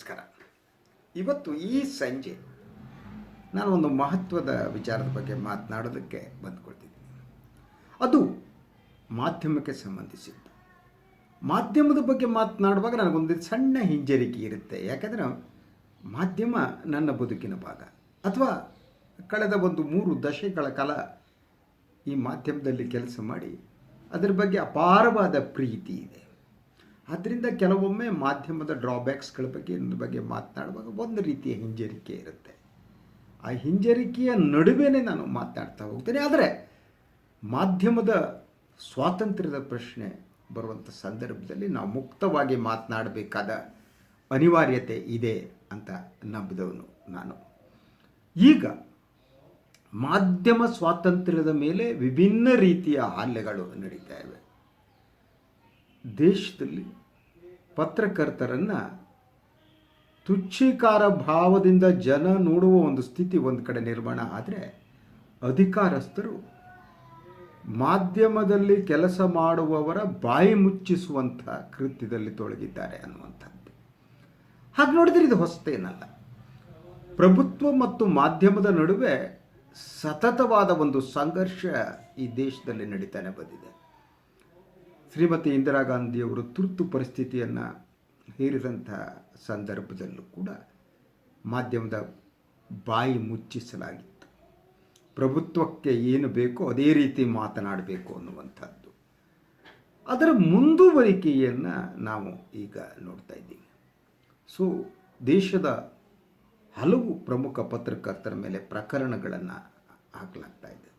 ನಮಸ್ಕಾರ. ಇವತ್ತು ಈ ಸಂಜೆ ನಾನು ಒಂದು ಮಹತ್ವದ ವಿಚಾರದ ಬಗ್ಗೆ ಮಾತನಾಡೋದಕ್ಕೆ ಬಂದುಕೊಳ್ತಿದ್ದೀನಿ. ಅದು ಮಾಧ್ಯಮಕ್ಕೆ ಸಂಬಂಧಿಸಿದ್ದು. ಮಾಧ್ಯಮದ ಬಗ್ಗೆ ಮಾತನಾಡುವಾಗ ನನಗೊಂದು ಸಣ್ಣ ಹಿಂಜರಿಕೆ ಇರುತ್ತೆ. ಯಾಕಂದರೆ ಮಾಧ್ಯಮ ನನ್ನ ಬದುಕಿನ ಭಾಗ. ಅಥವಾ ಕಳೆದ ಒಂದು ಮೂರು ದಶಕಗಳ ಕಾಲ ಈ ಮಾಧ್ಯಮದಲ್ಲಿ ಕೆಲಸ ಮಾಡಿ ಅದರ ಬಗ್ಗೆ ಅಪಾರವಾದ ಪ್ರೀತಿ ಇದೆ. ಆದ್ದರಿಂದ ಕೆಲವೊಮ್ಮೆ ಮಾಧ್ಯಮದ ಡ್ರಾಬ್ಯಾಕ್ಸ್ಗಳ ಬಗ್ಗೆ ಇದ್ರ ಬಗ್ಗೆ ಮಾತನಾಡುವಾಗ ಒಂದು ರೀತಿಯ ಹಿಂಜರಿಕೆ ಇರುತ್ತೆ. ಆ ಹಿಂಜರಿಕೆಯ ನಡುವೆನೇ ನಾನು ಮಾತನಾಡ್ತಾ ಹೋಗ್ತೇನೆ. ಆದರೆ ಮಾಧ್ಯಮದ ಸ್ವಾತಂತ್ರ್ಯದ ಪ್ರಶ್ನೆ ಬರುವಂಥ ಸಂದರ್ಭದಲ್ಲಿ ನಾವು ಮುಕ್ತವಾಗಿ ಮಾತನಾಡಬೇಕಾದ ಅನಿವಾರ್ಯತೆ ಇದೆ ಅಂತ ನಂಬಿದವನು ನಾನು. ಈಗ ಮಾಧ್ಯಮ ಸ್ವಾತಂತ್ರ್ಯದ ಮೇಲೆ ವಿಭಿನ್ನ ರೀತಿಯ ಹಲ್ಲೆಗಳು ನಡೀತಾ ಇವೆ. ದೇಶದಲ್ಲಿ ಪತ್ರಕರ್ತರನ್ನು ತುಚ್ಛೀಕಾರ ಭಾವದಿಂದ ಜನ ನೋಡುವ ಒಂದು ಸ್ಥಿತಿ ಒಂದು ಕಡೆ ನಿರ್ಮಾಣ ಆದರೆ ಅಧಿಕಾರಸ್ಥರು ಮಾಧ್ಯಮದಲ್ಲಿ ಕೆಲಸ ಮಾಡುವವರ ಬಾಯಿ ಮುಚ್ಚಿಸುವಂಥ ಕೃತ್ಯದಲ್ಲಿ ತೊಡಗಿದ್ದಾರೆ ಅನ್ನುವಂಥದ್ದು. ಹಾಗೆ ನೋಡಿದರೆ ಇದು ಹೊಸತೇನಲ್ಲ. ಪ್ರಭುತ್ವ ಮತ್ತು ಮಾಧ್ಯಮದ ನಡುವೆ ಸತತವಾದ ಒಂದು ಸಂಘರ್ಷ ಈ ದೇಶದಲ್ಲಿ ನಡೀತಾನೆ ಬಂದಿದೆ. ಶ್ರೀಮತಿ ಇಂದಿರಾ ಗಾಂಧಿಯವರು ತುರ್ತು ಪರಿಸ್ಥಿತಿಯನ್ನು ಹೇರಿದಂಥ ಸಂದರ್ಭದಲ್ಲೂ ಕೂಡ ಮಾಧ್ಯಮದ ಬಾಯಿ ಮುಚ್ಚಿಸಲಾಗಿತ್ತು. ಪ್ರಭುತ್ವಕ್ಕೆ ಏನು ಬೇಕೋ ಅದೇ ರೀತಿ ಮಾತನಾಡಬೇಕು ಅನ್ನುವಂಥದ್ದು. ಅದರ ಮುಂದುವರಿಕೆಯನ್ನು ನಾವು ಈಗ ನೋಡ್ತಾ ಇದ್ದೀವಿ. ಸೊ ದೇಶದ ಹಲವು ಪ್ರಮುಖ ಪತ್ರಕರ್ತರ ಮೇಲೆ ಪ್ರಕರಣಗಳನ್ನು ಹಾಕಲಾಗ್ತಾ ಇದೆ.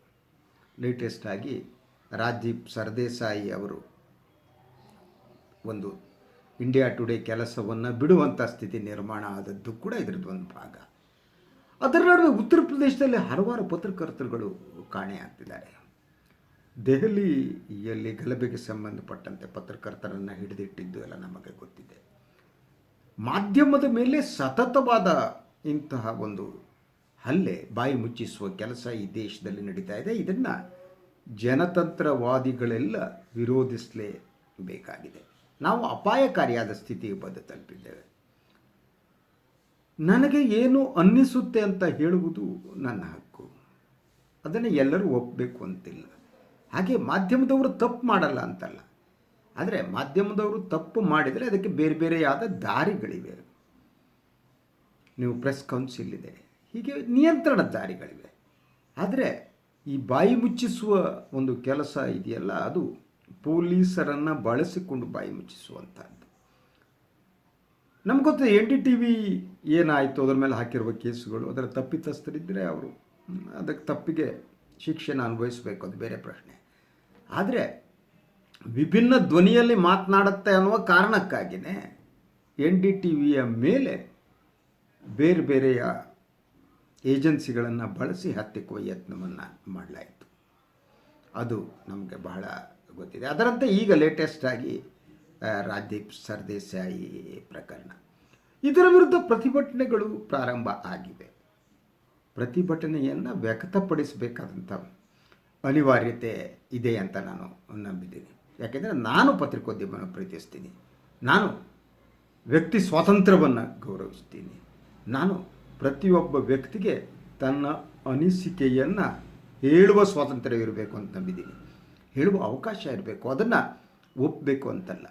ಲೇಟೆಸ್ಟ್ ಆಗಿ ರಾಜೀವ್ ಸರ್ದೇಸಾಯಿ ಅವರು ಒಂದು ಇಂಡಿಯಾ ಟುಡೇ ಕೆಲಸವನ್ನು ಬಿಡುವಂಥ ಸ್ಥಿತಿ ನಿರ್ಮಾಣ ಆದದ್ದು ಕೂಡ ಇದ್ರದ್ದು ಒಂದು ಭಾಗ. ಅದರ ನಡುವೆ ಉತ್ತರ ಪ್ರದೇಶದಲ್ಲಿ ಹಲವಾರು ಪತ್ರಕರ್ತರುಗಳು ಕಾಣೆಯಾಗ್ತಿದ್ದಾರೆ ದೆಹಲಿಯಲ್ಲಿ ಗಲಭೆಗೆ ಸಂಬಂಧಪಟ್ಟಂತೆ ಪತ್ರಕರ್ತರನ್ನು ಹಿಡಿದಿಟ್ಟಿದ್ದು ಎಲ್ಲ ನಮಗೆ ಗೊತ್ತಿದೆ. ಮಾಧ್ಯಮದ ಮೇಲೆ ಸತತವಾದ ಇಂತಹ ಒಂದು ಹಲ್ಲೆ, ಬಾಯಿ ಮುಚ್ಚಿಸುವ ಕೆಲಸ ಈ ದೇಶದಲ್ಲಿ ನಡೀತಾ ಇದೆ. ಇದನ್ನು ಜನತಂತ್ರವಾದಿಗಳೆಲ್ಲ ವಿರೋಧಿಸಲೇಬೇಕಾಗಿದೆ. ನಾವು ಅಪಾಯಕಾರಿಯಾದ ಸ್ಥಿತಿಗೆ ಬಂದು ತಲುಪಿದ್ದೇವೆ. ನನಗೆ ಏನು ಅನ್ನಿಸುತ್ತೆ ಅಂತ ಹೇಳುವುದು ನನ್ನ ಹಕ್ಕು. ಅದನ್ನು ಎಲ್ಲರೂ ಒಪ್ಪಬೇಕು ಅಂತಿಲ್ಲ. ಹಾಗೆ ಮಾಧ್ಯಮದವರು ತಪ್ಪು ಮಾಡಲ್ಲ ಅಂತಲ್ಲ. ಆದರೆ ಮಾಧ್ಯಮದವರು ತಪ್ಪು ಮಾಡಿದರೆ ಅದಕ್ಕೆ ಬೇರೆ ಬೇರೆಯಾದ ದಾರಿಗಳಿವೆ. ನೀವು ಪ್ರೆಸ್ ಕೌನ್ಸಿಲ್ ಇದೆ, ಹೀಗೆ ನಿಯಂತ್ರಣ ದಾರಿಗಳಿವೆ. ಆದರೆ ಈ ಬಾಯಿ ಮುಚ್ಚಿಸುವ ಒಂದು ಕೆಲಸ ಇದೆಯಲ್ಲ, ಅದು ಪೊಲೀಸರನ್ನು ಬಳಸಿಕೊಂಡು ಬಾಯಿ ಮುಚ್ಚಿಸುವಂಥದ್ದು ನಮ್ಗೆ ಗೊತ್ತು ಎನ್ ಡಿ ಟಿ ವಿ ಏನಾಯಿತು? ಅದರ ಮೇಲೆ ಹಾಕಿರುವ ಕೇಸುಗಳು, ಅದರ ತಪ್ಪಿತಸ್ಥರಿದ್ದರೆ ಅವರು ಅದಕ್ಕೆ ತಪ್ಪಿಗೆ ಶಿಕ್ಷೆನ ಅನುಭವಿಸಬೇಕು ಅದು ಬೇರೆ ಪ್ರಶ್ನೆ. ಆದರೆ, ವಿಭಿನ್ನ ಧ್ವನಿಯಲ್ಲಿ ಮಾತನಾಡುತ್ತೆ ಅನ್ನುವ ಕಾರಣಕ್ಕಾಗಿಯೇ ಎನ್ ಡಿ ಟಿ ವಿಯ ಮೇಲೆ ಬೇರೆ ಬೇರೆಯ ಏಜೆನ್ಸಿಗಳನ್ನು ಬಳಸಿ ಹತ್ತಿಕ್ಕುವ ಯತ್ನವನ್ನು ಮಾಡಲಾಯಿತು. ಅದು ನಮಗೆ ಬಹಳ ಗೊತ್ತಿದೆ. ಅದರಂತೆ ಈಗ ಲೇಟೆಸ್ಟ್ ಆಗಿ ರಾಜದೀಪ್ ಸರ್ದೇಸಾಯಿ ಪ್ರಕರಣ. ಇದರ ವಿರುದ್ಧ ಪ್ರತಿಭಟನೆಗಳು ಪ್ರಾರಂಭ ಆಗಿವೆ ಪ್ರತಿಭಟನೆಯನ್ನು ವ್ಯಕ್ತಪಡಿಸಬೇಕಾದಂಥ ಅನಿವಾರ್ಯತೆ ಇದೆ ಅಂತ ನಾನು ನಂಬಿದ್ದೀನಿ. ಯಾಕೆಂದರೆ ನಾನು ಪತ್ರಿಕೋದ್ಯಮವನ್ನು ಪ್ರೀತಿಸ್ತೀನಿ. ನಾನು ವ್ಯಕ್ತಿ ಸ್ವಾತಂತ್ರ್ಯವನ್ನು ಗೌರವಿಸ್ತೀನಿ. ನಾನು ಪ್ರತಿಯೊಬ್ಬ ವ್ಯಕ್ತಿಗೆ ತನ್ನ ಅನಿಸಿಕೆಯನ್ನು ಹೇಳುವ ಸ್ವಾತಂತ್ರ್ಯ ಇರಬೇಕು ಅಂತ ನಂಬಿದ್ದೀನಿ. ಹೇಳುವ ಅವಕಾಶ ಇರಬೇಕು. ಅದನ್ನು ಒಪ್ಪಬೇಕು ಅಂತಲ್ಲ.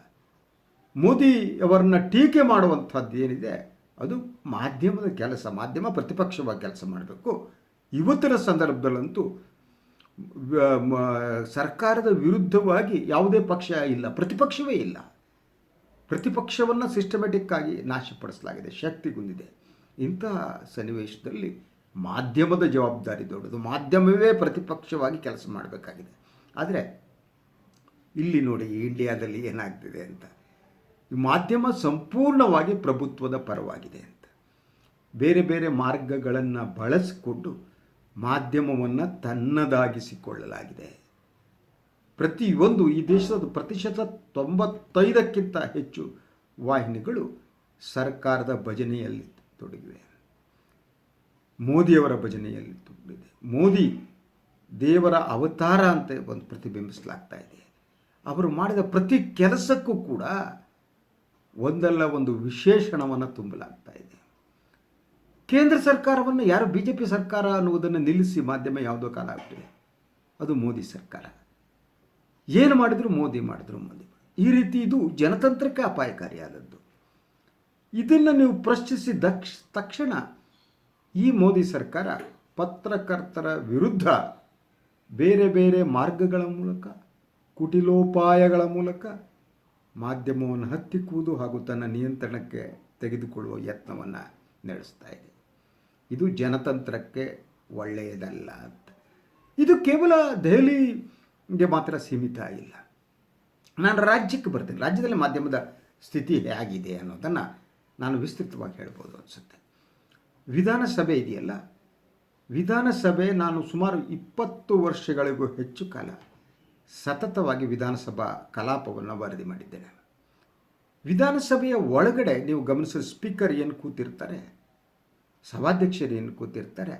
ಮೋದಿ ಅವರನ್ನ ಟೀಕೆ ಮಾಡುವಂಥದ್ದು ಏನಿದೆ, ಅದು ಮಾಧ್ಯಮದ ಕೆಲಸ, ಮಾಧ್ಯಮ ಪ್ರತಿಪಕ್ಷವಾಗಿ ಕೆಲಸ ಮಾಡಬೇಕು. ಇವತ್ತಿನ ಸಂದರ್ಭದಲ್ಲಂತೂ ಸರ್ಕಾರದ ವಿರುದ್ಧವಾಗಿ ಯಾವುದೇ ಪಕ್ಷ ಇಲ್ಲ, ಪ್ರತಿಪಕ್ಷವೇ ಇಲ್ಲ. ಪ್ರತಿಪಕ್ಷವನ್ನು ಸಿಸ್ಟಮೆಟಿಕ್ ಆಗಿ ನಾಶಪಡಿಸಲಾಗಿದೆ ಶಕ್ತಿಗುಂದಿದೆ ಇಂತಹ ಸನ್ನಿವೇಶದಲ್ಲಿ ಮಾಧ್ಯಮದ ಜವಾಬ್ದಾರಿ ದೊಡ್ಡದು. ಮಾಧ್ಯಮವೇ ಪ್ರತಿಪಕ್ಷವಾಗಿ ಕೆಲಸ ಮಾಡಬೇಕಾಗಿದೆ. ಆದರೆ ಇಲ್ಲಿ ನೋಡಿ ಇಂಡಿಯಾದಲ್ಲಿ ಏನಾಗ್ತಿದೆ ಅಂತ. ಮಾಧ್ಯಮ ಸಂಪೂರ್ಣವಾಗಿ ಪ್ರಭುತ್ವದ ಪರವಾಗಿದೆ ಅಂತ. ಬೇರೆ ಬೇರೆ ಮಾರ್ಗಗಳನ್ನು ಬಳಸಿಕೊಂಡು ಮಾಧ್ಯಮವನ್ನು ತನ್ನದಾಗಿಸಿಕೊಳ್ಳಲಾಗಿದೆ. ಪ್ರತಿಯೊಂದು ಈ ದೇಶದ ಪ್ರತಿಶತ ತೊಂಬತ್ತೈದಕ್ಕಿಂತ ಹೆಚ್ಚು ವಾಹಿನಿಗಳು ಸರ್ಕಾರದ ಭಜನೆಯಲ್ಲಿ ತೊಡಗಿವೆ. ಮೋದಿಯವರ ಭಜನೆಯಲ್ಲಿ ತೊಡಗಿದೆ. ಮೋದಿ ದೇವರ ಅವತಾರ ಅಂತ ಒಂದು ಪ್ರತಿಬಿಂಬಿಸಲಾಗ್ತಾ ಇದೆ. ಅವರು ಮಾಡಿದ ಪ್ರತಿ ಕೆಲಸಕ್ಕೂ ಕೂಡ ಒಂದಲ್ಲ ಒಂದು ವಿಶೇಷಣವನ್ನು ತುಂಬಲಾಗ್ತಾ ಇದೆ. ಕೇಂದ್ರ ಸರ್ಕಾರವನ್ನು ಯಾರು ಬಿ ಜೆ ಪಿ ಸರ್ಕಾರ ಅನ್ನುವುದನ್ನು ನಿಲ್ಲಿಸಿ ಮಾಧ್ಯಮ ಯಾವುದೋ ಕಾಲ ಆಗ್ತಿದೆ ಅದು ಮೋದಿ ಸರ್ಕಾರ. ಏನು ಮಾಡಿದ್ರು ಮೋದಿ ಮಾಡಿದ್ರು ಮೋದಿ. ಈ ರೀತಿ ಇದು ಜನತಂತ್ರಕ್ಕೆ ಅಪಾಯಕಾರಿಯಾದದ್ದು. ಇದನ್ನು ನೀವು ಪ್ರಶ್ನಿಸಿ ದಕ್ಷ ತಕ್ಷಣ ಈ ಮೋದಿ ಸರ್ಕಾರ ಪತ್ರಕರ್ತರ ವಿರುದ್ಧ ಬೇರೆ ಬೇರೆ ಮಾರ್ಗಗಳ ಮೂಲಕ, ಕುಟಿಲೋಪಾಯಗಳ ಮೂಲಕ ಮಾಧ್ಯಮವನ್ನು ಹತ್ತಿಕ್ಕುವುದು ಹಾಗೂ ತನ್ನ ನಿಯಂತ್ರಣಕ್ಕೆ ತೆಗೆದುಕೊಳ್ಳುವ ಯತ್ನವನ್ನು ನಡೆಸ್ತಾ ಇದೆ. ಇದು ಜನತಂತ್ರಕ್ಕೆ ಒಳ್ಳೆಯದಲ್ಲ ಅಂತ. ಇದು ಕೇವಲ ದೆಹಲಿಗೆ ಮಾತ್ರ ಸೀಮಿತ ಇಲ್ಲ. ನಾನು ರಾಜ್ಯಕ್ಕೆ ಬರ್ತೀನಿ. ರಾಜ್ಯದಲ್ಲಿ ಮಾಧ್ಯಮದ ಸ್ಥಿತಿ ಹೇಗಿದೆ ಅನ್ನೋದನ್ನು ನಾನು ವಿಸ್ತೃತವಾಗಿ ಹೇಳ್ಬೋದು ಅನಿಸುತ್ತೆ. ವಿಧಾನಸಭೆ ಇದೆಯಲ್ಲ ವಿಧಾನಸಭೆ ನಾನು ಸುಮಾರು ಇಪ್ಪತ್ತು ವರ್ಷಗಳಿಗೂ ಹೆಚ್ಚು ಕಾಲ ಸತತವಾಗಿ ವಿಧಾನಸಭಾ ಕಲಾಪವನ್ನು ವರದಿ ಮಾಡಿದ್ದೇನೆ. ವಿಧಾನಸಭೆಯ ಒಳಗಡೆ ನೀವು ಗಮನಿಸಿದ ಸ್ಪೀಕರ್ ಏನು ಕೂತಿರ್ತಾರೆ, ಸಭಾಧ್ಯಕ್ಷರು ಏನು ಕೂತಿರ್ತಾರೆ,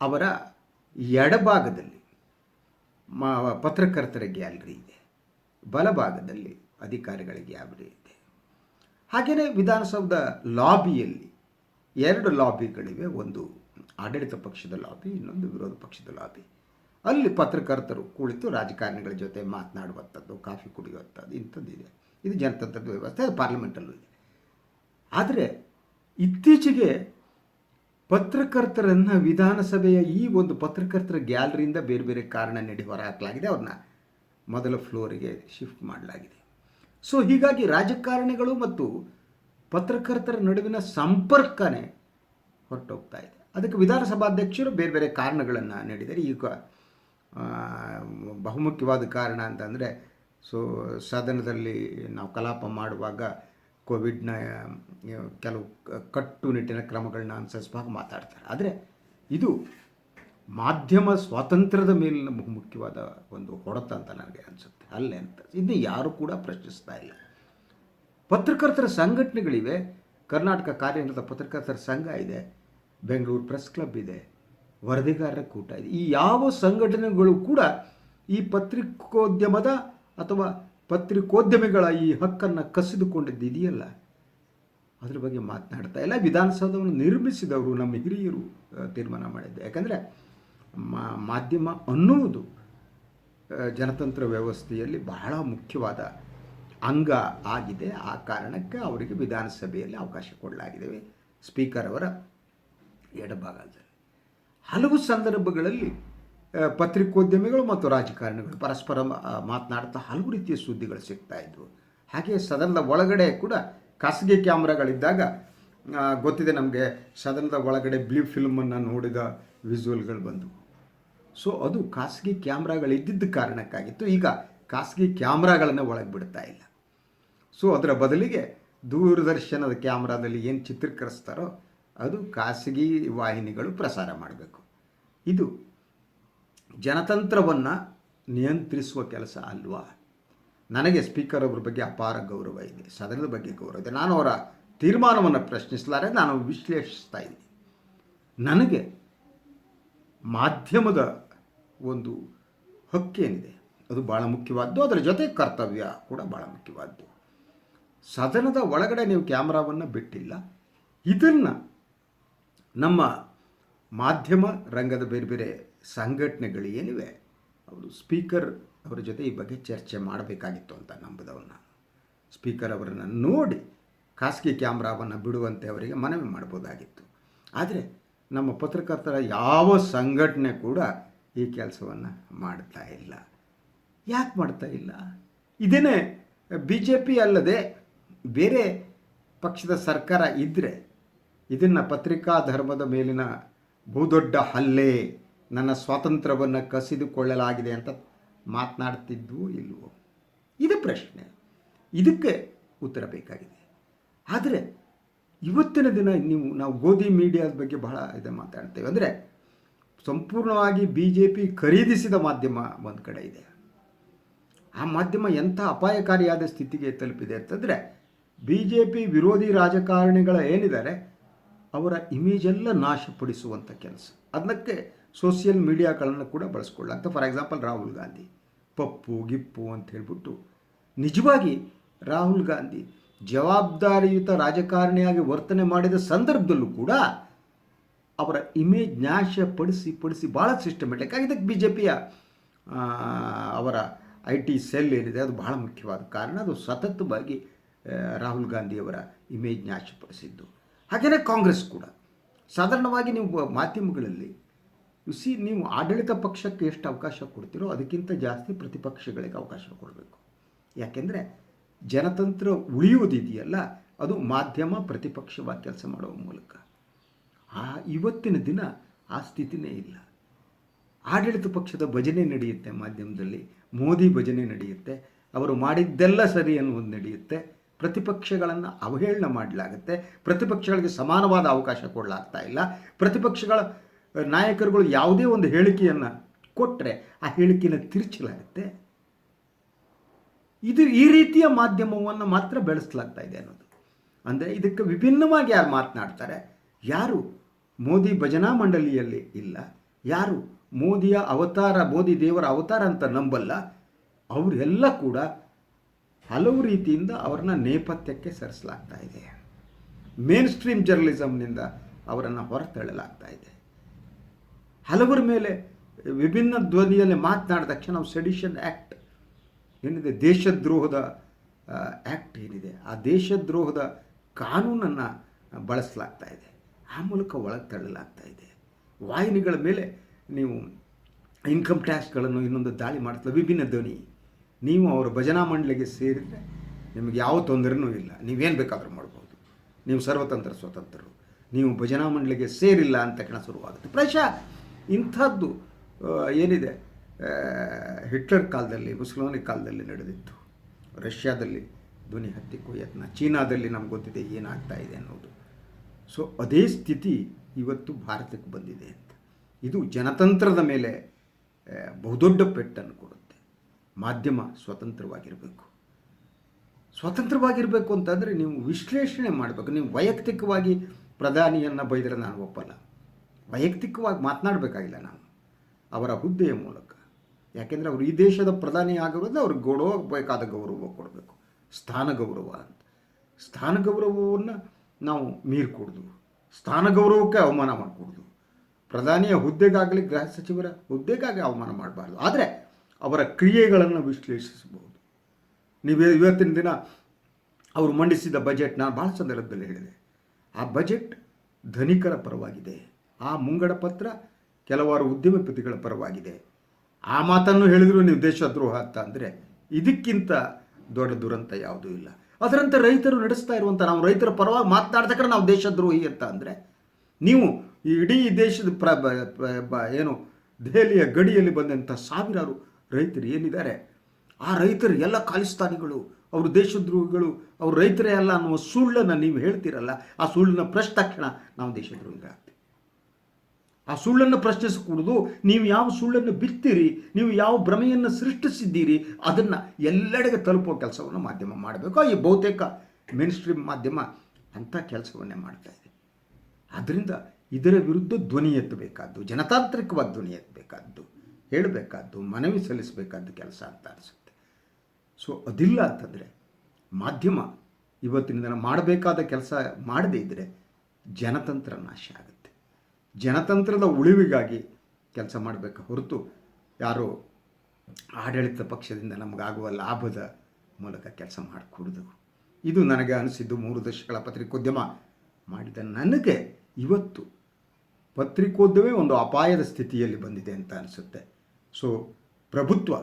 ಅವರ ಎಡಭಾಗದಲ್ಲಿ ಮಾ, ಪತ್ರಕರ್ತರ ಗ್ಯಾಲರಿ ಇದೆ, ಬಲಭಾಗದಲ್ಲಿ ಅಧಿಕಾರಿಗಳ ಗ್ಯಾಲರಿ ಇದೆ. ಹಾಗೆಯೇ ವಿಧಾನಸೌಧ ಲಾಬಿಯಲ್ಲಿ ಎರಡು ಲಾಬಿಗಳಿವೆ, ಒಂದು ಆಡಳಿತ ಪಕ್ಷದ ಲಾಬಿ ಇನ್ನೊಂದು ವಿರೋಧ ಪಕ್ಷದ ಲಾಬಿ ಅಲ್ಲಿ ಪತ್ರಕರ್ತರು ಕುಳಿತು ರಾಜಕಾರಣಿಗಳ ಜೊತೆ ಮಾತನಾಡುವಂಥದ್ದು, ಕಾಫಿ ಕುಡಿಯುವಂಥದ್ದು, ಇಂಥದ್ದು ಇದೆ. ಇದು ಜನತಂತ್ರದ ವ್ಯವಸ್ಥೆ, ಅದು ಪಾರ್ಲಿಮೆಂಟಲ್ಲೂ ಇದೆ. ಆದರೆ ಇತ್ತೀಚೆಗೆ ಪತ್ರಕರ್ತರನ್ನು ವಿಧಾನಸಭೆಯ ಈ ಒಂದು ಪತ್ರಕರ್ತರ ಗ್ಯಾಲರಿಯಿಂದ ಬೇರೆ ಬೇರೆ ಕಾರಣ ನಡೆ ಹೊರಹಾಕಲಾಗಿದೆ. ಅವ್ರನ್ನ ಮೊದಲ ಫ್ಲೋರಿಗೆ ಶಿಫ್ಟ್ ಮಾಡಲಾಗಿದೆ. ಸೊ, ಹೀಗಾಗಿ ರಾಜಕಾರಣಿಗಳು ಮತ್ತು ಪತ್ರಕರ್ತರ ನಡುವಿನ ಸಂಪರ್ಕನೇ ಹೊರಟೋಗ್ತಾ ಇದೆ. ಅದಕ್ಕೆ ವಿಧಾನಸಭಾಧ್ಯಕ್ಷರು ಬೇರೆ ಬೇರೆ ಕಾರಣಗಳನ್ನು ನೀಡಿದ್ದಾರೆ. ಈಗ ಬಹುಮುಖ್ಯವಾದ ಕಾರಣ ಅಂತಂದರೆ, ಸೊ, ಸದನದಲ್ಲಿ ನಾವು ಕಲಾಪ ಮಾಡುವಾಗ ಕೋವಿಡ್ನ ಕೆಲವು ಕಟ್ಟುನಿಟ್ಟಿನ ಕ್ರಮಗಳನ್ನ ಅನುಸರಿಸುವಾಗ ಮಾತಾಡ್ತಾರೆ. ಆದರೆ ಇದು ಮಾಧ್ಯಮ ಸ್ವಾತಂತ್ರ್ಯದ ಮೇಲಿನ ಬಹುಮುಖ್ಯವಾದ ಒಂದು ಹೊಡೆತ ಅಂತ ನನಗೆ ಅನಿಸುತ್ತೆ. ಅಲ್ಲೇ ಅಂತ. ಇದನ್ನ ಯಾರೂ ಕೂಡ ಪ್ರಶ್ನಿಸ್ತಾ ಇಲ್ಲ. ಪತ್ರಕರ್ತರ ಸಂಘಟನೆಗಳಿವೆ. ಕರ್ನಾಟಕ ಕಾರ್ಯನಿರತ ಪತ್ರಕರ್ತರ ಸಂಘ ಇದೆ. ಬೆಂಗಳೂರು ಪ್ರೆಸ್ ಕ್ಲಬ್ ಇದೆ, ವರದಿಗಾರರ ಕೂಟ ಇದೆ. ಈ ಯಾವ ಸಂಘಟನೆಗಳು ಕೂಡ ಈ ಪತ್ರಿಕೋದ್ಯಮದ ಅಥವಾ ಪತ್ರಿಕೋದ್ಯಮಿಗಳ ಈ ಹಕ್ಕನ್ನು ಕಸಿದುಕೊಂಡಿದ್ದು ಇದೆಯಲ್ಲ ಅದ್ರ ಬಗ್ಗೆ ಮಾತನಾಡ್ತಾ ಇಲ್ಲ. ವಿಧಾನಸೌಧವನ್ನು ನಿರ್ಮಿಸಿದವರು ನಮ್ಮ ಹಿರಿಯರು ತೀರ್ಮಾನ ಮಾಡಿದ್ದೆ. ಯಾಕಂದರೆ ಮಾಧ್ಯಮ ಅನ್ನುವುದು ಜನತಂತ್ರ ವ್ಯವಸ್ಥೆಯಲ್ಲಿ ಬಹಳ ಮುಖ್ಯವಾದ ಅಂಗ ಆಗಿದೆ. ಆ ಕಾರಣಕ್ಕೆ ಅವರಿಗೆ ವಿಧಾನಸಭೆಯಲ್ಲಿ ಅವಕಾಶ ಕೊಡಲಾಗಿದೆ. ಸ್ಪೀಕರ್ ಅವರ ಎಡಭಾಗದಲ್ಲಿ. ಹಲವು ಸಂದರ್ಭಗಳಲ್ಲಿ ಪತ್ರಿಕೋದ್ಯಮಿಗಳು ಮತ್ತು ರಾಜಕಾರಣಿಗಳು ಪರಸ್ಪರ ಮಾತನಾಡ್ತಾ ಹಲವು ರೀತಿಯ ಸುದ್ದಿಗಳು ಸಿಗ್ತಾ ಇದ್ವು. ಹಾಗೆ ಸದನದ ಒಳಗಡೆ ಕೂಡ ಖಾಸಗಿ ಕ್ಯಾಮ್ರಾಗಳಿದ್ದಾಗ ಗೊತ್ತಿದೆ ನಮಗೆ ಸದನದ ಒಳಗಡೆ ಬ್ಲೂ ಫಿಲ್ಮನ್ನು ನೋಡಿದ ವಿಜುವಲ್ಗಳು ಬಂದವು. ಸೊ, ಅದು ಖಾಸಗಿ ಕ್ಯಾಮ್ರಾಗಳಿದ್ದಿದ್ದ ಕಾರಣಕ್ಕಾಗಿತ್ತು. ಈಗ ಖಾಸಗಿ ಕ್ಯಾಮ್ರಾಗಳನ್ನು ಒಳಗೆ ಬಿಡ್ತಾ ಇಲ್ಲ. ಸೊ, ಅದರ ಬದಲಿಗೆ ದೂರದರ್ಶನದ ಕ್ಯಾಮ್ರಾದಲ್ಲಿ ಏನು ಚಿತ್ರೀಕರಿಸ್ತಾರೋ ಅದು ಖಾಸಗಿ ವಾಹಿನಿಗಳು ಪ್ರಸಾರ ಮಾಡಬೇಕು. ಇದು ಜನತಂತ್ರವನ್ನು ನಿಯಂತ್ರಿಸುವ ಕೆಲಸ ಅಲ್ವಾ? ನನಗೆ ಸ್ಪೀಕರ್ ಅವರ ಬಗ್ಗೆ ಅಪಾರ ಗೌರವ ಇದೆ. ಸದನದ ಬಗ್ಗೆ ಗೌರವ ಇದೆ. ನಾನು ಅವರ ತೀರ್ಮಾನವನ್ನು ಪ್ರಶ್ನಿಸಲಾರೆ, ನಾನು ವಿಶ್ಲೇಷಿಸ್ತಾ ಇದ್ದೀನಿ. ನನಗೆ ಮಾಧ್ಯಮದ ಒಂದು ಹಕ್ಕೇನಿದೆ? ಅದು ಭಾಳ ಮುಖ್ಯವಾದ್ದು. ಅದರ ಜೊತೆ ಕರ್ತವ್ಯ ಕೂಡ ಭಾಳ ಮುಖ್ಯವಾದ್ದು. ಸದನದ ಒಳಗಡೆ ನೀವು ಕ್ಯಾಮ್ರಾವನ್ನು ಬಿಟ್ಟಿಲ್ಲ. ಇದನ್ನು ನಮ್ಮ ಮಾಧ್ಯಮ ರಂಗದ ಬೇರೆ ಬೇರೆ ಸಂಘಟನೆಗಳು ಏನಿವೆ, ಅವರು ಸ್ಪೀಕರ್ ಅವರ ಜೊತೆ ಈ ಬಗ್ಗೆ ಚರ್ಚೆ ಮಾಡಬೇಕಾಗಿತ್ತು ಅಂತ ನಂಬಿದವನ್ನ. ನಾನು ಸ್ಪೀಕರ್ ಅವರನ್ನು ನೋಡಿ ಖಾಸಗಿ ಕ್ಯಾಮ್ರಾವನ್ನು ಬಿಡುವಂತೆ ಅವರಿಗೆ ಮನವಿ ಮಾಡ್ಬೋದಾಗಿತ್ತು. ಆದರೆ ನಮ್ಮ ಪತ್ರಕರ್ತರ ಯಾವ ಸಂಘಟನೆ ಕೂಡ ಈ ಕೆಲಸವನ್ನು ಮಾಡ್ತಾ ಇಲ್ಲ. ಯಾಕೆ ಮಾಡ್ತಾ ಇಲ್ಲ? ಇದೇನೆ ಬಿ ಜೆ ಪಿ ಅಲ್ಲದೆ ಬೇರೆ ಪಕ್ಷದ ಸರ್ಕಾರ ಇದ್ದರೆ ಇದನ್ನು ಪತ್ರಿಕಾ ಧರ್ಮದ ಮೇಲಿನ ಬಹುದೊಡ್ಡ ಹಲ್ಲೆ ನನ್ನ ಸ್ವಾತಂತ್ರ್ಯವನ್ನು ಕಸಿದುಕೊಳ್ಳಲಾಗಿದೆ ಅಂತ ಮಾತನಾಡ್ತಿದ್ವೋ ಇಲ್ವೋ? ಇದು ಪ್ರಶ್ನೆ. ಇದಕ್ಕೆ ಉತ್ತರ ಬೇಕಾಗಿದೆ. ಆದರೆ ಇವತ್ತಿನ ದಿನ ನೀವು, ನಾವು ಗೋಧಿ ಮೀಡಿಯಾದ ಬಗ್ಗೆ ಬಹಳ ಇದೆ ಮಾತಾಡ್ತೇವೆ. ಅಂದರೆ ಸಂಪೂರ್ಣವಾಗಿ ಬಿ ಜೆ ಪಿ ಖರೀದಿಸಿದ ಮಾಧ್ಯಮ ಒಂದು ಕಡೆ ಇದೆ. ಆ ಮಾಧ್ಯಮ ಎಂಥ ಅಪಾಯಕಾರಿಯಾದ ಸ್ಥಿತಿಗೆ ತಲುಪಿದೆ ಅಂತಂದರೆ ಬಿ ಜೆ ಪಿ ವಿರೋಧಿ ರಾಜಕಾರಣಿಗಳ ಏನಿದ್ದಾರೆ ಅವರ ಇಮೇಜೆಲ್ಲ ನಾಶಪಡಿಸುವಂಥ ಕೆಲಸ. ಅದಕ್ಕೆ ಸೋಷಿಯಲ್ ಮೀಡಿಯಾಗಳನ್ನು ಕೂಡ ಬಳಸ್ಕೊಳ್ಳಾಗ್ತದೆ ಫಾರ್ ಎಕ್ಸಾಂಪಲ್ ರಾಹುಲ್ ಗಾಂಧಿ. ಪಪ್ಪು, ಗಿಪ್ಪು ಅಂತ ಹೇಳ್ಬಿಟ್ಟು ನಿಜವಾಗಿ ರಾಹುಲ್ ಗಾಂಧಿ ಜವಾಬ್ದಾರಿಯುತ ರಾಜಕಾರಣಿಯಾಗಿ ವರ್ತನೆ ಮಾಡಿದ ಸಂದರ್ಭದಲ್ಲೂ ಕೂಡ ಅವರ ಇಮೇಜ್ ನಾಶಪಡಿಸಿ ಪಡಿಸಿ ಭಾಳ ಸಿಸ್ಟಮೆಟಿಕ್ ಆಗಿ ಇದಕ್ಕೆ ಬಿ ಜೆ ಪಿಯ ಅವರ ಐ ಟಿ ಸೆಲ್ ಏನಿದೆ ಅದು ಬಹಳ ಮುಖ್ಯವಾದ ಕಾರಣ. ಅದು ಸತತವಾಗಿ ರಾಹುಲ್ ಗಾಂಧಿಯವರ ಇಮೇಜ್ ನಾಶಪಡಿಸಿದ್ದು. ಹಾಗೆಯೇ ಕಾಂಗ್ರೆಸ್ ಕೂಡ. ಸಾಧಾರಣವಾಗಿ ನೀವು ಮಾಧ್ಯಮಗಳಲ್ಲಿ ಸಿ ನೀವು ಆಡಳಿತ ಪಕ್ಷಕ್ಕೆ ಎಷ್ಟು ಅವಕಾಶ ಕೊಡ್ತೀರೋ ಅದಕ್ಕಿಂತ ಜಾಸ್ತಿ ಪ್ರತಿಪಕ್ಷಗಳಿಗೆ ಅವಕಾಶ ಕೊಡಬೇಕು. ಯಾಕೆಂದರೆ, ಜನತಂತ್ರ ಉಳಿಯುವುದಿದೆಯಲ್ಲ, ಅದು ಮಾಧ್ಯಮ ಪ್ರತಿಪಕ್ಷವಾಗಿ ಕೆಲಸ ಮಾಡುವ ಮೂಲಕ. ಆ ಇವತ್ತಿನ ದಿನ ಆ ಸ್ಥಿತಿನೇ ಇಲ್ಲ. ಆಡಳಿತ ಪಕ್ಷದ ಭಜನೆ ನಡೆಯುತ್ತೆ ಮಾಧ್ಯಮದಲ್ಲಿ, ಮೋದಿ ಭಜನೆ ನಡೆಯುತ್ತೆ, ಅವರು ಮಾಡಿದ್ದೆಲ್ಲ ಸರಿ ಅನ್ನೋದು ನಡೆಯುತ್ತೆ. ಪ್ರತಿಪಕ್ಷಗಳನ್ನು ಅವಹೇಳನ ಮಾಡಲಾಗುತ್ತೆ. ಪ್ರತಿಪಕ್ಷಗಳಿಗೆ ಸಮಾನವಾದ ಅವಕಾಶ ಕೊಡಲಾಗ್ತಾ ಇಲ್ಲ. ಪ್ರತಿಪಕ್ಷಗಳ ನಾಯಕರುಗಳು ಯಾವುದೇ ಒಂದು ಹೇಳಿಕೆಯನ್ನು ಕೊಟ್ಟರೆ ಆ ಹೇಳಿಕೆಯನ್ನು ತಿರುಚಲಾಗುತ್ತೆ. ಇದು ಈ ರೀತಿಯ ಮಾಧ್ಯಮವನ್ನು ಮಾತ್ರ ಬೆಳೆಸಲಾಗ್ತಾ ಇದೆ ಅನ್ನೋದು. ಅಂದರೆ ಇದಕ್ಕೆ ವಿಭಿನ್ನವಾಗಿ ಯಾರು ಮಾತನಾಡ್ತಾರೆ? ಯಾರು? ಮೋದಿ ಭಜನಾ ಮಂಡಳಿಯಲ್ಲಿ ಇಲ್ಲ. ಯಾರು? ಮೋದಿಯ ಅವತಾರ, ಮೋದಿ ದೇವರ ಅವತಾರ ಅಂತ ನಂಬಲ್ಲ. ಅವರೆಲ್ಲ ಕೂಡ ಹಲವು ರೀತಿಯಿಂದ ಅವರನ್ನ ನೇಪಥ್ಯಕ್ಕೆ ಸರಿಸಲಾಗ್ತಾ ಇದೆ. ಮೇನ್ ಸ್ಟ್ರೀಮ್ ಜರ್ನಲಿಸಮ್ನಿಂದ ಅವರನ್ನು ಹೊರತಳ್ಳಲಾಗ್ತಾ ಇದೆ. ಹಲವರ ಮೇಲೆ ವಿಭಿನ್ನ ಧ್ವನಿಯಲ್ಲಿ ಮಾತನಾಡಿದ ತಕ್ಷಣ ನಾವು ಸೆಡಿಷನ್ ಆ್ಯಕ್ಟ್ ಏನಿದೆ, ದೇಶದ್ರೋಹದ ಆ್ಯಕ್ಟ್ ಏನಿದೆ, ಆ ದೇಶದ್ರೋಹದ ಕಾನೂನನ್ನು ಬಳಸಲಾಗ್ತಾ ಇದೆ. ಆ ಮೂಲಕ ಒಳಗೆ ತಳ್ಳಲಾಗ್ತಾ ಇದೆ. ವಾಹಿನಿಗಳ ಮೇಲೆ ನೀವು ಇನ್ಕಮ್ ಟ್ಯಾಕ್ಸ್ಗಳನ್ನು ಇನ್ನೊಂದು ದಾಳಿ ಮಾಡ್ತಾ ವಿಭಿನ್ನ ಧ್ವನಿ. ನೀವು ಅವರ ಭಜನಾ ಮಂಡಳಿಗೆ ಸೇರಿದರೆ ನಿಮಗೆ ಯಾವ ತೊಂದರೆನೂ ಇಲ್ಲ. ನೀವೇನು ಬೇಕಾದರೂ ಮಾಡ್ಬೋದು. ನೀವು ಸರ್ವತಂತ್ರ ಸ್ವತಂತ್ರರು. ನೀವು ಭಜನಾ ಮಂಡಳಿಗೆ ಸೇರಿಲ್ಲ ಅಂತ ತಕ್ಷಣ ಶುರುವಾಗುತ್ತೆ. ಪ್ರಾಯಶಃ ಇಂಥದ್ದು ಏನಿದೆ ಹಿಟ್ಲರ್ ಕಾಲದಲ್ಲಿ ಮುಸಲ್ಮಾನಿ ಕಾಲದಲ್ಲಿ ನಡೆದಿತ್ತು. ರಷ್ಯಾದಲ್ಲಿ ಧ್ವನಿ ಹತ್ತಿಕ್ಕೂ ಯತ್ನ, ಚೀನಾದಲ್ಲಿ ನಮ್ಗೆ ಗೊತ್ತಿದೆ ಏನಾಗ್ತಾ ಇದೆ ಅನ್ನೋದು. ಸೊ ಅದೇ ಸ್ಥಿತಿ ಇವತ್ತು ಭಾರತಕ್ಕೆ ಬಂದಿದೆ ಅಂತ. ಇದು ಜನತಂತ್ರದ ಮೇಲೆ ಬಹುದೊಡ್ಡ ಪೆಟ್ಟನ್ನು ಕೊಡುತ್ತೆ. ಮಾಧ್ಯಮ ಸ್ವತಂತ್ರವಾಗಿರಬೇಕು. ಸ್ವತಂತ್ರವಾಗಿರಬೇಕು ಅಂತಂದರೆ ನೀವು ವಿಶ್ಲೇಷಣೆ ಮಾಡಬೇಕು. ನೀವು ವೈಯಕ್ತಿಕವಾಗಿ ಪ್ರಧಾನಿಯನ್ನು ಬೈದರೆ ನಾನು ಒಪ್ಪಲ್ಲ. ವೈಯಕ್ತಿಕವಾಗಿ ಮಾತನಾಡಬೇಕಾಗಿಲ್ಲ ನಾನು. ಅವರ ಹುದ್ದೆಯ ಮೂಲಕ. ಯಾಕೆಂದರೆ ಅವರು ಈ ದೇಶದ ಪ್ರಧಾನಿ ಆಗಿರೋದು ಅವ್ರಿಗೆ ಗೌರವಬೇಕಾದ ಗೌರವ ಕೊಡಬೇಕು. ಸ್ಥಾನ ಗೌರವ ಅಂತ. ಸ್ಥಾನ ಗೌರವವನ್ನು ನಾವು ಮೀರ್ಕೂಡ್ದು ಸ್ಥಾನ ಗೌರವಕ್ಕೆ ಅವಮಾನ ಮಾಡಿಕೊಡ್ದು. ಪ್ರಧಾನಿಯ ಹುದ್ದೆಗಾಗಲಿ ಗೃಹ ಸಚಿವರ ಹುದ್ದೆಗಾಗಿ ಅವಮಾನ ಮಾಡಬಾರ್ದು. ಆದರೆ ಅವರ ಕ್ರಿಯೆಗಳನ್ನು ವಿಶ್ಲೇಷಿಸಬಹುದು. ನೀವು ಇವತ್ತಿನ ದಿನ ಅವರು ಮಂಡಿಸಿದ ಬಜೆಟ್ ನಾನು ಭಾಳ ಸಂದರ್ಭದಲ್ಲಿ ಹೇಳಿದೆ. ಆ ಬಜೆಟ್ ಧನಿಕರ ಪರವಾಗಿದೆ. ಆ ಮುಂಗಡ ಪತ್ರ ಕೆಲವಾರು ಉದ್ಯಮಪತಿಗಳ ಪರವಾಗಿದೆ. ಆ ಮಾತನ್ನು ಹೇಳಿದ್ರು ನೀವು ದೇಶದ್ರೋಹ ಅಂತ ಅಂದರೆ ಇದಕ್ಕಿಂತ ದೊಡ್ಡ ದುರಂತ ಯಾವುದೂ ಇಲ್ಲ. ಅದರಂತೆ ರೈತರು ನಡೆಸ್ತಾ ಇರುವಂಥ ನಾವು ರೈತರ ಪರವಾಗಿ ಮಾತನಾಡ್ತಕ್ಕ ನಾವು ದೇಶದ್ರೋಹಿ ಅಂತ ಅಂದರೆ ನೀವು ಈ ಇಡೀ ದೇಶದ ಪ್ರ ಏನು ದೆಹಲಿಯ ಗಡಿಯಲ್ಲಿ ಬಂದಂಥ ಸಾವಿರಾರು ರೈತರು ಏನಿದ್ದಾರೆ, ಆ ರೈತರು ಎಲ್ಲ ಖಾಲಿಸ್ತಾನಿಗಳು ಅವರು ದೇಶದ್ರೋಹಿಗಳು, ಅವರು ರೈತರೇ ಅಲ್ಲ ಅನ್ನುವ ಸುಳ್ಳನ್ನು ನೀವು ಹೇಳ್ತೀರಲ್ಲ, ಆ ಸುಳ್ಳನ್ನು ಪ್ರಶ್ನೆ ತಕ್ಷಣ ನಾವು ದೇಶದ್ರೋಹಿಗಳಾಗ್ತೀವಿ. ಆ ಸುಳ್ಳನ್ನು ಪ್ರಶ್ನಿಸಕೂಡದು ನೀವು ಯಾವ ಸುಳ್ಳನ್ನು ಬಿತ್ತೀರಿ ನೀವು ಯಾವ ಭ್ರಮೆಯನ್ನು ಸೃಷ್ಟಿಸಿದ್ದೀರಿ, ಅದನ್ನು ಎಲ್ಲೆಡೆಗೆ ತಲುಪೋ ಕೆಲಸವನ್ನು ಮಾಧ್ಯಮ ಮಾಡಬೇಕು. ಈ ಬಹುತೇಕ ಮೇನ್ ಸ್ಟ್ರೀಮ್ ಮಾಧ್ಯಮ ಅಂಥ ಕೆಲಸವನ್ನೇ ಮಾಡ್ತಾ ಇದೆ. ಆದ್ದರಿಂದ ಇದರ ವಿರುದ್ಧ ಧ್ವನಿ ಎತ್ತಬೇಕಾದ್ದು, ಜನತಾಂತ್ರಿಕವಾದ ಧ್ವನಿ ಎತ್ತಬೇಕಾದ್ದು ಹೇಳಬೇಕಾದ್ದು, ಮನವಿ ಸಲ್ಲಿಸಬೇಕಾದ್ದು ಕೆಲಸ ಅಂತ ಅನಿಸುತ್ತೆ. ಸೊ ಅದಿಲ್ಲ ಅಂತಂದರೆ ಮಾಧ್ಯಮ ಇವತ್ತಿನ ಮಾಡಬೇಕಾದ ಕೆಲಸ ಮಾಡದೇ ಇದ್ದರೆ ಜನತಂತ್ರ ನಾಶ ಆಗುತ್ತೆ. ಜನತಂತ್ರದ ಉಳಿವಿಗಾಗಿ ಕೆಲಸ ಮಾಡಬೇಕು ಹೊರತು ಯಾರೋ ಆಡಳಿತ ಪಕ್ಷದಿಂದ ನಮಗಾಗುವ ಲಾಭದ ಮೂಲಕ ಕೆಲಸ ಮಾಡಿಕೊಡ್ದು. ಇದು ನನಗೆ ಅನಿಸಿದ್ದು ಮೂರು ದಶಕಗಳ ಪತ್ರಿಕೋದ್ಯಮ ಮಾಡಿದ ನನಗೆ ಇವತ್ತು ಪತ್ರಿಕೋದ್ಯಮೇ ಒಂದು ಅಪಾಯದ ಸ್ಥಿತಿಯಲ್ಲಿ ಬಂದಿದೆ ಅಂತ ಅನಿಸುತ್ತೆ. ಸೊ ಪ್ರಭುತ್ವ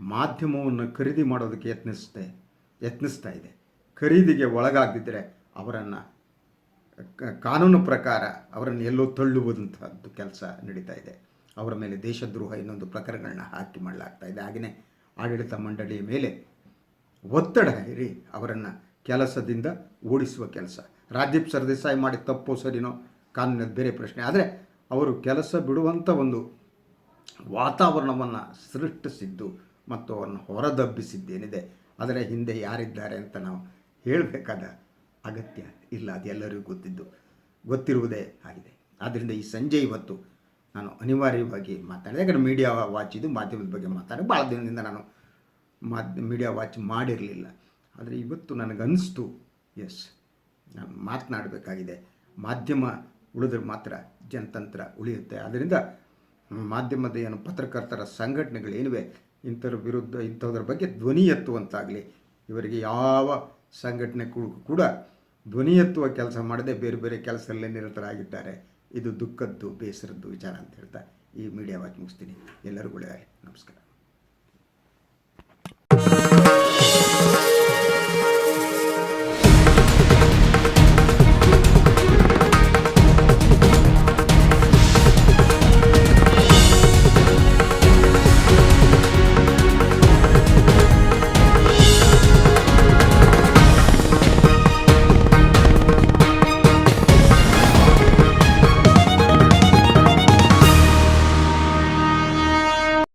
ಮಾಧ್ಯಮವನ್ನು ಖರೀದಿ ಮಾಡೋದಕ್ಕೆ ಯತ್ನಿಸುತ್ತೆ, ಯತ್ನಿಸ್ತಾ ಇದೆ. ಖರೀದಿಗೆ ಒಳಗಾಗದಿದ್ದರೆ ಅವರನ್ನು ಕಾನೂನು ಪ್ರಕಾರ ಅವರನ್ನು ಎಲ್ಲೋ ತಳ್ಳುವುದಂಥದ್ದು ಕೆಲಸ ನಡೀತಾ ಇದೆ. ಅವರ ಮೇಲೆ ದೇಶದ್ರೋಹ ಇನ್ನೊಂದು ಪ್ರಕರಣಗಳನ್ನ ಹಾಕಿ ಮಾಡಲಾಗ್ತಾ ಇದೆ. ಹಾಗೆಯೇ ಆಡಳಿತ ಮಂಡಳಿಯ ಮೇಲೆ ಒತ್ತಡ ಹೇರಿ ಅವರನ್ನು ಕೆಲಸದಿಂದ ಓಡಿಸುವ ಕೆಲಸ. ರಾಜೀವ್ ಸರ್ದೇಸಾಯಿ ಮಾಡಿ ತಪ್ಪೋ ಸರಿನೋ? ಕಾನೂನದ ಬೇರೆ ಪ್ರಶ್ನೆ. ಆದರೆ ಅವರು ಕೆಲಸ ಬಿಡುವಂಥ ಒಂದು ವಾತಾವರಣವನ್ನು ಸೃಷ್ಟಿಸಿದ್ದು ಮತ್ತು ಅವನ್ನು ಹೊರದಬ್ಬಿಸಿದ್ದೇನಿದೆ, ಅದರ ಹಿಂದೆ ಯಾರಿದ್ದಾರೆ ಅಂತ ನಾವು ಹೇಳಬೇಕಾದ ಅಗತ್ಯ ಇಲ್ಲ ಅದೆಲ್ಲರಿಗೂ ಗೊತ್ತಿದ್ದು, ಗೊತ್ತಿರುವುದೇ ಆಗಿದೆ. ಆದ್ದರಿಂದ ಈ ಸಂಜೆ ಇವತ್ತು ನಾನು ಅನಿವಾರ್ಯವಾಗಿ ಮಾತಾಡಿದೆ. ಯಾಕಂದರೆ ಮೀಡಿಯಾ ವಾಚ್ ಇದು ಮಾಧ್ಯಮದ ಬಗ್ಗೆ ಮಾತಾಡಿ ಭಾಳ ದಿನದಿಂದ ನಾನು ಮಾಧ್ಯ ಮೀಡಿಯಾ ವಾಚ್ ಮಾಡಿರಲಿಲ್ಲ. ಆದರೆ ಇವತ್ತು ನನಗನ್ನಿಸ್ತು ಎಸ್ ನಾನು ಮಾತನಾಡಬೇಕಾಗಿದೆ. ಮಾಧ್ಯಮ ಉಳಿದ್ರೆ ಮಾತ್ರ ಜನತಂತ್ರ ಉಳಿಯುತ್ತೆ. ಆದ್ದರಿಂದ ಮಾಧ್ಯಮದ ಏನು ಪತ್ರಕರ್ತರ ಸಂಘಟನೆಗಳೇನಿವೆ ಇಂಥವ್ರ ವಿರುದ್ಧ ಇಂಥದ್ರ ಬಗ್ಗೆ ಧ್ವನಿ ಎತ್ತುವಂತಾಗಲಿ. ಇವರಿಗೆ ಯಾವ ಸಂಘಟನೆ ಕೂಡ ಧ್ವನಿ ಎತ್ತುವ ಕೆಲಸ ಮಾಡದೆ ಬೇರೆ ಬೇರೆ ಕೆಲಸದಲ್ಲೇ ನಿರತರಾಗಿದ್ದಾರೆ. ಇದು ದುಃಖದ್ದು, ಬೇಸರದ್ದು ವಿಚಾರ ಅಂತ ಹೇಳ್ತಾ ಈ ಮೀಡಿಯಾ ವಾಚ್ ಮುಗಿಸ್ತೀನಿ. ಎಲ್ಲರಿಗೂ ನಮಸ್ಕಾರ.